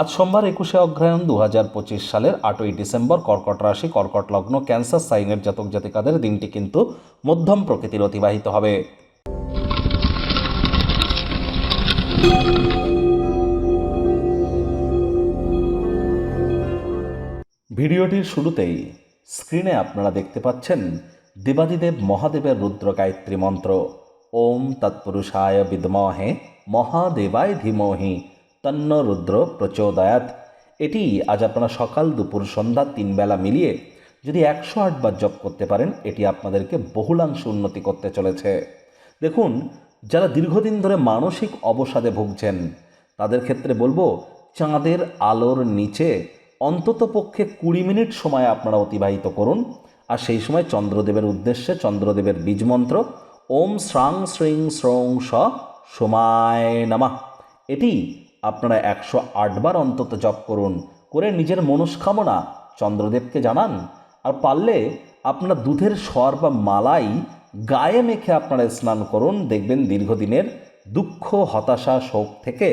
আজ সোমবার একুশে অগ্রহায়ণ দু হাজার পঁচিশ সালের আটই ডিসেম্বর কর্কট রাশি, কর্কট লগ্ন, ক্যান্সার, সাইনের জাতক জাতিকাদের দিনটি কিন্তু মধ্যম প্রকৃতির অতিবাহিত হবে। ভিডিওটির শুরুতেই স্ক্রিনে আপনারা দেখতে পাচ্ছেন দেবাদিদেব মহাদেবের রুদ্র গায়ত্রী মন্ত্র। ওম তৎপুরুষায় বিদ্মহে মহাদেবায় ধীমহি। তন্ন রুদ্র প্রচোদয়াত। এটি আজ আপনারা সকাল দুপুর সন্ধ্যা তিন বেলা মিলিয়ে যদি একশো আটবার জপ করতে পারেন, এটি আপনাদেরকে বহুলাংশ উন্নতি করতে চলেছে। দেখুন, যারা দীর্ঘদিন ধরে মানসিক অবসাদে ভুগছেন, তাদের ক্ষেত্রে বলব, চাঁদের আলোর নিচে অন্তত পক্ষে কুড়ি মিনিট সময় আপনারা অতিবাহিত করুন। আর সেই সময় চন্দ্রদেবের উদ্দেশ্যে চন্দ্রদেবের বীজমন্ত্র ওম শ্রাং শ্রীং শ্রং স, সোমায় নামা। এটি আপনারা একশো আটবার অন্তত জপ করুন, করে নিজের মনস্কামনা চন্দ্রদেবকে জানান। আর পারলে আপনারা দুধের স্বর বা মালাই গায়ে মেখে আপনারা স্নান করুন। দেখবেন দীর্ঘদিনের দুঃখ, হতাশা, শোক থেকে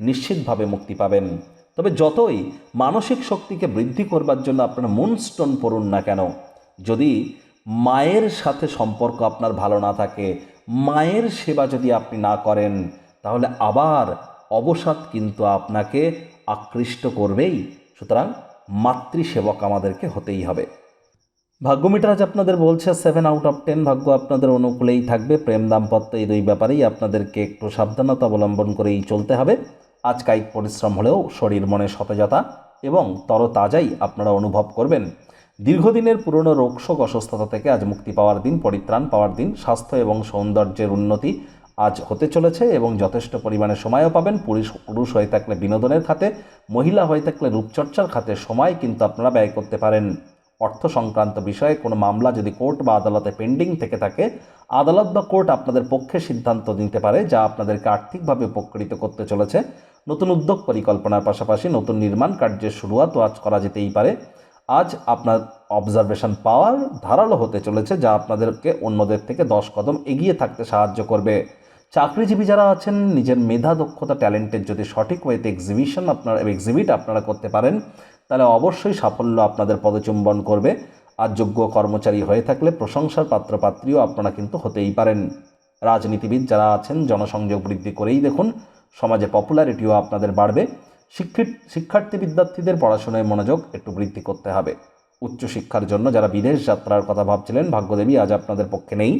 নিশ্চিতভাবে মুক্তি পাবেন। তবে যতই মানসিক শক্তিকে বৃদ্ধি করবার জন্য আপনারা মুনস্টোন পড়ুন না কেন, যদি মায়ের সাথে সম্পর্ক আপনার ভালো না থাকে, মায়ের সেবা যদি আপনি না করেন, তাহলে আবার অবসাদ কিন্তু আপনাকে আকৃষ্ট করবেই। সুতরাং মাতৃসেবক আমাদেরকে হতেই হবে। ভাগ্যমিটার আজ আপনাদের বলছে সেভেন আউট অফ টেন ভাগ্য আপনাদের অনুকূলেই থাকবে। প্রেম দাম্পত্য এই দুই ব্যাপারেই আপনাদেরকে একটু সাবধানতা অবলম্বন করেই চলতে হবে। আজ কায়িক পরিশ্রম হলেও শরীর, মনে সতেজতা এবং তরতাজাই আপনারা অনুভব করবেন। দীর্ঘদিনের পুরনো রোগশোক, অসুস্থতা থেকে আজ মুক্তি পাওয়ার দিন, পরিত্রাণ পাওয়ার দিন, স্বাস্থ্য এবং সৌন্দর্যের উন্নতি আজ হতে চলেছে এবং যথেষ্ট পরিমাণে সময়ও পাবেন। পুরুষ পুরুষ হয়ে থাকলে বিনোদনের খাতে, মহিলা হয়ে থাকলে রূপচর্চার খাতে সময় কিন্তু আপনারা ব্যয় করতে পারেন। অর্থ সংক্রান্ত বিষয়ে কোনো মামলা যদি কোর্ট বা আদালতে পেন্ডিং থেকে থাকে, আদালত বা কোর্ট আপনাদের পক্ষে সিদ্ধান্ত নিতে পারে যা আপনাদেরকে আর্থিকভাবে উপকৃত করতে চলেছে। নতুন উদ্যোগ পরিকল্পনার পাশাপাশি নতুন নির্মাণ কার্যের শুরুয়াতও আজ করা যেতেই পারে। আজ আপনার অবজারভেশন পাওয়ার ধারালো হতে চলেছে যা আপনাদেরকে অন্যদের থেকে দশ কদম এগিয়ে থাকতে সাহায্য করবে। চাকরিজীবী যারা আছেন, নিজের মেধা, দক্ষতা, ট্যালেন্টের যদি সঠিক ওয়েতে এক্সিবিশন আপনারা এক্সিবিট আপনারা করতে পারেন, তাহলে অবশ্যই সাফল্য আপনাদের পদচুম্বন করবে। আর যোগ্য কর্মচারী হয়ে থাকলে প্রশংসার পাত্রপাত্রীও আপনারা কিন্তু হতেই পারেন। রাজনীতিবিদ যারা আছেন, জনসংযোগ বৃদ্ধি করেই দেখুন, সমাজে পপুলারিটিও আপনাদের বাড়বে। শিক্ষিত, শিক্ষার্থী বিদ্যার্থীদের পড়াশোনায় মনোযোগ একটু বৃদ্ধি করতে হবে। উচ্চশিক্ষার জন্য যারা বিদেশ যাত্রার কথা ভাবছিলেন, ভাগ্যদেবী আজ আপনাদের পক্ষে নেই।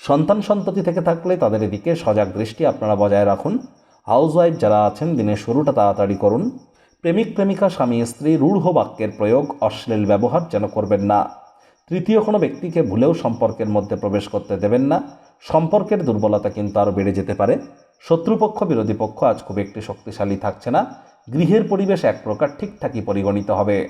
সন্তান সন্ততি থেকে থাকলে তাদের এদিকে সজাগ দৃষ্টি আপনারা বজায় রাখুন। হাউসওয়াইফ যারা আছেন, দিনের শুরুটা তাড়াতাড়ি করুন। প্রেমিক, প্রেমিকা, স্বামী, স্ত্রী, রূঢ় বাক্যের প্রয়োগ, অশ্লীল ব্যবহার যেন করবেন না। তৃতীয় কোনো ব্যক্তিকে ভুলেও সম্পর্কের মধ্যে প্রবেশ করতে দেবেন না। সম্পর্কের দুর্বলতা কিন্তু আরও বেড়ে যেতে পারে। শত্রুপক্ষ, বিরোধী পক্ষ আজ খুব একটি শক্তিশালী থাকছে না। গৃহের পরিবেশ এক প্রকার ঠিকঠাকই পরিগণিত হবে।